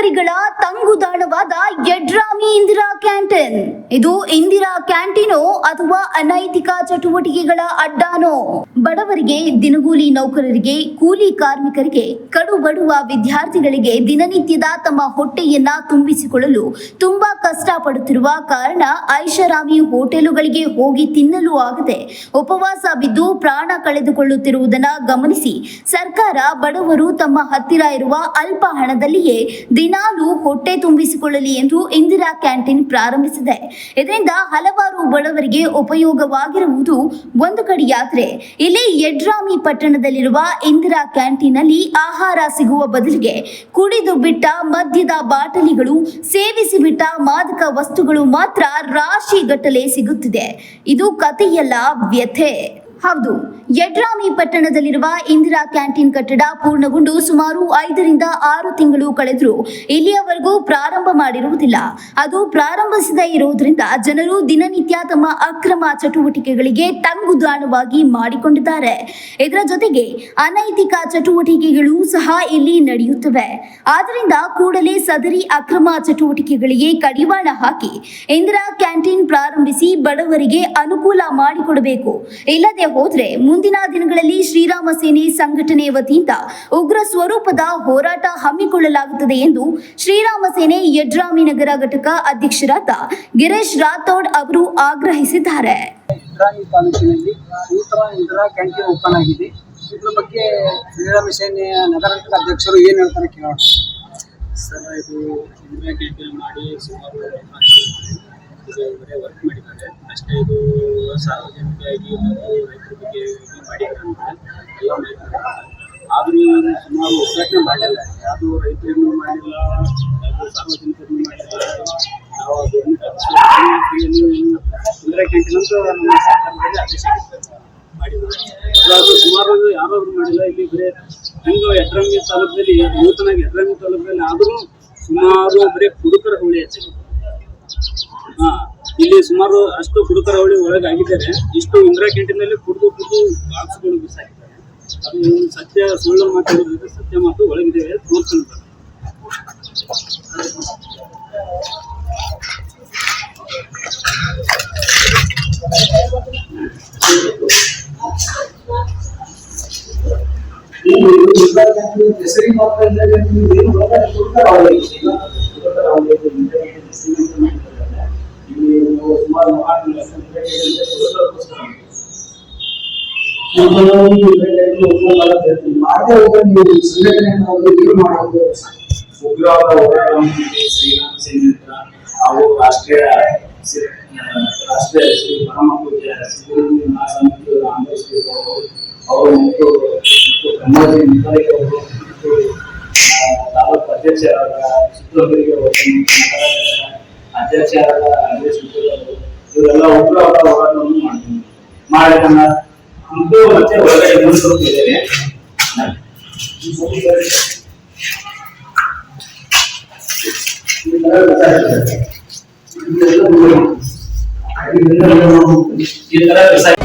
ಪುಡಕರಿಗಳ ತಂಗುದಾಣವಾದ ಯಡ್ರಾಮಿ ಇಂದಿರಾ ಕ್ಯಾಂಟೀನ್. ಇದು ಇಂದಿರಾ ಕ್ಯಾಂಟೀನೋ ಅಥವಾ ಅನೈತಿಕ ಚಟುವಟಿಕೆಗಳ ಅಡ್ಡಾನೋ? ಬಡವರಿಗೆ, ದಿನಗೂಲಿ ನೌಕರರಿಗೆ, ಕೂಲಿ ಕಾರ್ಮಿಕರಿಗೆ ಕಡು ಬಡುವ ವಿದ್ಯಾರ್ಥಿಗಳಿಗೆ ದಿನನಿತ್ಯದ ತಮ್ಮ ಹೊಟ್ಟೆಯನ್ನ ತುಂಬಿಸಿಕೊಳ್ಳಲು ತುಂಬಾ ಕಷ್ಟಪಡುತ್ತಿರುವ ಕಾರಣ ಐಷಾರಾಮಿ ಹೋಟೆಲುಗಳಿಗೆ ಹೋಗಿ ತಿನ್ನಲು ಆಗದೆ ಉಪವಾಸ ಬಿದ್ದು ಪ್ರಾಣ ಕಳೆದುಕೊಳ್ಳುತ್ತಿರುವುದನ್ನ ಗಮನಿಸಿ ಸರ್ಕಾರ ಬಡವರು ತಮ್ಮ ಹತ್ತಿರ ಇರುವ ಅಲ್ಪ ಹಣದಲ್ಲಿಯೇ ದಿನಾಲು ಹೊಟ್ಟೆ ತುಂಬಿಸಿಕೊಳ್ಳಲಿ ಎಂದು ಇಂದಿರಾ ಕ್ಯಾಂಟೀನ್ ಪ್ರಾರಂಭಿಸಿದೆ. ಇದರಿಂದ ಹಲವಾರು ಬಡವರಿಗೆ ಉಪಯೋಗವಾಗಿರುವುದು ಒಂದು ಕಡೆಯಾದರೆ ಇಲ್ಲಿ ಯಡ್ರಾಮಿ ಪಟ್ಟಣದಲ್ಲಿರುವ ಇಂದಿರಾ ಕ್ಯಾಂಟೀನಲ್ಲಿ ಆಹಾರ ಸಿಗುವ ಬದಲಿಗೆ ಕುಡಿದು ಬಿಟ್ಟ ಮದ್ಯದ ಬಾಟಲಿಗಳು ಸೇವಿಸಿ ಬಿಟ್ಟ ಮಾದಕ ವಸ್ತುಗಳು ಮಾತ್ರ ರಾಶಿಗಟ್ಟಲೆ ಸಿಗುತ್ತಿದೆ. ಇದು ಕಥೆಯಲ್ಲ, ವ್ಯಥೆ. ಹೌದು, ಯಡ್ರಾಮಿ ಪಟ್ಟಣದಲ್ಲಿರುವ ಇಂದಿರಾ ಕ್ಯಾಂಟೀನ್ ಕಟ್ಟಡ ಪೂರ್ಣಗೊಂಡು ಸುಮಾರು ಐದರಿಂದ ಆರು ತಿಂಗಳು ಕಳೆದರೂ ಇಲ್ಲಿಯವರೆಗೂ ಪ್ರಾರಂಭ ಮಾಡಿರುವುದಿಲ್ಲ. ಅದು ಪ್ರಾರಂಭಿಸದೇ ಇರುವುದರಿಂದ ಜನರು ದಿನನಿತ್ಯ ತಮ್ಮ ಅಕ್ರಮ ಚಟುವಟಿಕೆಗಳಿಗೆ ತಂಗುದಾಣವಾಗಿ ಮಾಡಿಕೊಂಡಿದ್ದಾರೆ. ಇದರ ಜೊತೆಗೆ ಅನೈತಿಕ ಚಟುವಟಿಕೆಗಳು ಸಹ ಇಲ್ಲಿ ನಡೆಯುತ್ತವೆ. ಆದ್ದರಿಂದ ಕೂಡಲೇ ಸದರಿ ಅಕ್ರಮ ಚಟುವಟಿಕೆಗಳಿಗೆ ಕಡಿವಾಣ ಹಾಕಿ ಇಂದಿರಾ ಕ್ಯಾಂಟೀನ್ ಪ್ರಾರಂಭಿಸಿ ಬಡವರಿಗೆ ಅನುಕೂಲ ಮಾಡಿಕೊಡಬೇಕು. ಇಲ್ಲದೆ ಹೋದ್ರೆ ಮುಂದಿನ ದಿನಗಳಲ್ಲಿ ಶ್ರೀರಾಮ ಸೇನೆ ಸಂಘಟನೆ ವತಿಯಿಂದ ಉಗ್ರ ಸ್ವರೂಪದ ಹೋರಾಟ ಹಮ್ಮಿಕೊಳ್ಳಲಾಗುತ್ತದೆ ಎಂದು ಶ್ರೀರಾಮ ಸೇನೆ ಯಡ್ರಾಮಿ ನಗರ ಘಟಕ ಅಧ್ಯಕ್ಷರಾದ ಗಿರೀಶ್ ರಾಥೋಡ್ ಅವರು ಆಗ್ರಹಿಸಿದ್ದಾರೆ. ತಾಲೂಕಿನಲ್ಲಿ ನೂತನ ಇಂದಿರಾ ಕ್ಯಾಂಟೀನ್ ಓಪನ್ ಆಗಿದೆ. ಇದ್ರ ಬಗ್ಗೆ ಶ್ರೀರಾಮ ಸೇನೆಯ ನಗರ ಘಟಕ ಅಧ್ಯಕ್ಷರು ಏನು ಹೇಳ್ತಾರೆ ಕೇಳೋಣ. ಸರ್ ಇದು ಇಂದಿರಾ ಕ್ಯಾಂಟೀನ್ ಮಾಡಿ ಸುಮಾರು ಇದು ಬರೀ ವರ್ಕ್ ಅಷ್ಟೇ ಇದು ಸಾರ್ವಜನಿಕವಾಗಿ ರೈತರ ಬಗ್ಗೆ ಮಾಡಿದ್ದಾರೆ ಎಲ್ಲ ಆದರೂ ಸುಮಾರು ಒಗ್ಗಟ್ಟೆ ಮಾಡಿಲ್ಲ ಯಾವುದು ರೈತರನ್ನು ಮಾಡಿಲ್ಲ, ಯಾವುದು ಸಾರ್ವಜನಿಕರನ್ನು ಮಾಡಿಲ್ಲ, ನಾವು ಅದನ್ನು ನಮ್ಮ ಅದು ಸುಮಾರು ಯಾರಾದ್ರೂ ಮಾಡಿಲ್ಲ, ಇಲ್ಲಿ ಬರೀ ಹೆಂಗ ಯಡ್ರಂಗಿ ತಾಲೂಕಲ್ಲಿ ನೂತನಾಗಿ ಯಡ್ರಂಗಿ ತಾಲೂಕಲ್ಲಿ ಆದರೂ ಸುಮಾರು ಬರೀ ಕುಡುಕರ ಹೋಳಿ ಹೆಚ್ಚಿದೆ ಸುಮಾರು ಅಷ್ಟು ಕುಡುಕರ ಹೋಳಿ ಒಳಗಾಗಿದ್ದಾರೆ. ಇಷ್ಟು ಇಂದಿರಾ ಕ್ಯಾಂಟೀನಲ್ಲಿ ಕುಡಿದು ಕುಡಿದು ಬಾಕ್ಸ್ಗಳು ಬಿಸಾಕಿದ್ದಾರೆ ಅದು ಒಂದು ಸತ್ಯ, ಸುಳ್ಳು ಮಾತಾಡಿದ್ರೆ ಸತ್ಯ ಮಾತು ಒಳಗಿದೆ ತೋರ್ಸ್ಕೊಂಡು ಹೆಸರಿಗೆ ಮಾತ್ರ ನಾವು ಸುಮಾರು ಆರು ಲಕ್ಷ ಇಂದಿರಾ ಕ್ಯಾಂಟೀನ್ ಕುಡುಕರಕ್ಕೋಸ್ಕರ ಮಾಡದೆ ಹೋದ್ರೆ ನೀವು ಸಂಘಟನೆ ನಾವು ಏನು ಮಾಡೋದು ಉಗ್ರವಾದ ಹೋರಾಟವನ್ನು ಶ್ರೀರಾಮ ಸೇನೆ ಹತ್ರ ಹಾಗೂ ರಾಷ್ಟ್ರೀಯ ಸಿ- ಆ, ರಾಷ್ಟ್ರೀಯ ಶ್ರೀ ಪರಮ ಪೂಜ್ಯ ಸಿದ್ದರಾಮಯ್ಯ ಮಹಾಸಮಿತಿಯವರು ಅಂಬೇಡ್ಕರ್ ಅವರು ಅವರು ಮತ್ತು ಮತ್ತು ಕನ್ನಡಿ ನಿಂಬಾಳಿಕೆ ಅವರು ಮತ್ತು ಆ, ತಾಲೂಕು ಅಧ್ಯಕ್ಷರಾದ ಚಿತ್ರದುರ್ಗ ಅವರು ಮತ್ತು ನಗರ ಅಧ್ಯಕ್ಷರಾದ ಅಜಯ್ ಸುತ್ತೂರ್ ಅವರು ಇವರೆಲ್ಲ ಉಗ್ರವಾದ ಹೋರಾಟವನ್ನು ಮಾಡ್ತೀವಿ ಮಾಡಿ ನನ್ನ ಅಂತೂ ಮತ್ತೆ ಒಳಗಡೆ ಮುಂದುವರಿದ್ದೇವೆ ಈ ತರ